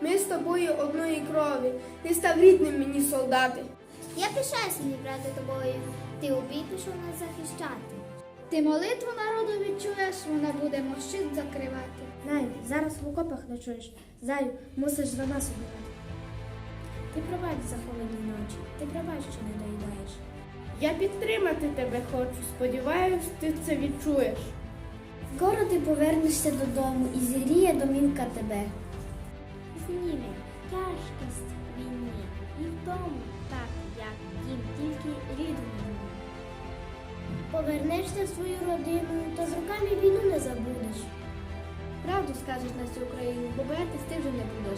Ми з тобою одної крові. Ти став рідним мені, солдати. Я пишаюся, мій брате, тобою. Ти у бій пішов нас захищати. Ти молитву народу відчуєш, вона буде щит закривати. Най, зараз в окопах ночуєш. Заю, мусиш за нас убивати. Ти пробач за холодні ночі, ти пробач, що не доїдаєш. Я підтримати тебе хочу. Сподіваюсь, ти це відчуєш. Скоро ти повернешся додому і зігріє домівка тебе. Тому, так як їм тільки рідному. Повернешся в свою родину, то з руками війну не забудеш. Правду скажеш на всю Україну, бо боятись ти вже не будеш.